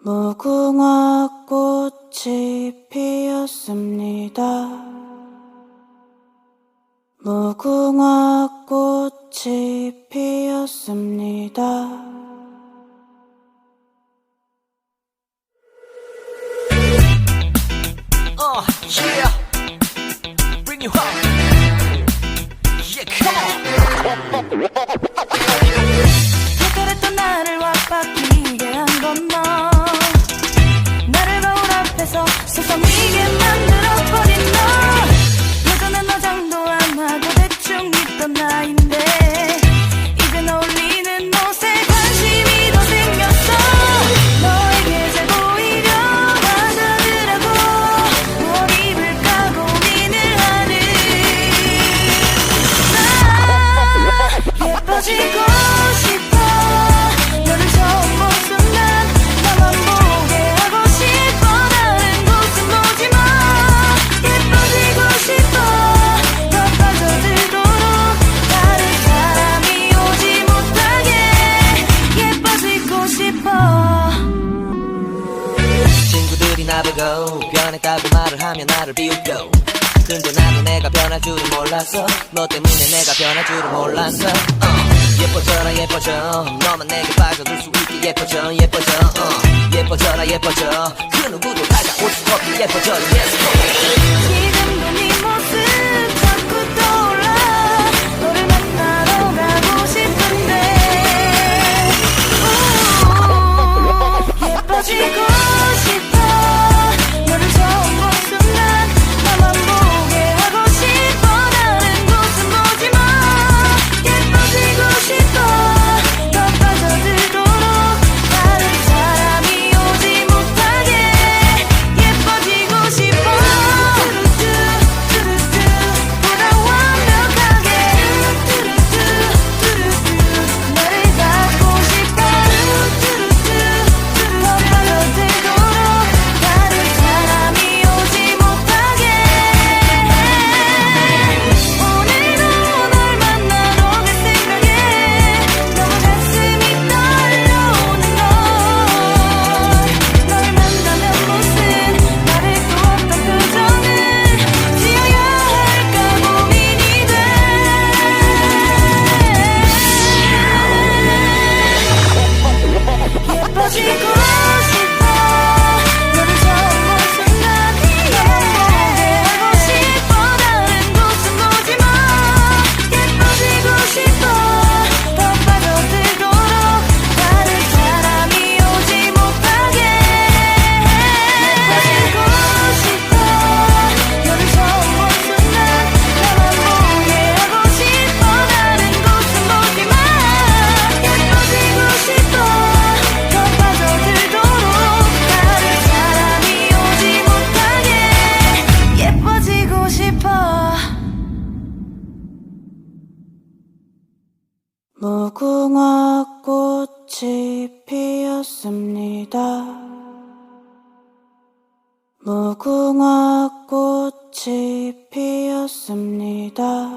무궁화 꽃이 피었습니다. 무궁화 꽃이 피었습니다. 어, yeah. Bring you home. Yeah, come on. 변했다고 말을 하면 나를 비웃겨. 근데 나도 내가 변할 줄은 몰랐어. 너 때문에 내가 변할 줄은 몰랐어. uh. 예뻐져라 예뻐져. 너만 내게 빠져들 수 있게 예뻐져 예뻐져. uh. 예뻐져라 예뻐져. 그 누구도 다가올 수 없게 예뻐져. Yes 무궁화 꽃이 피었습니다. 무궁화 꽃이 피었습니다.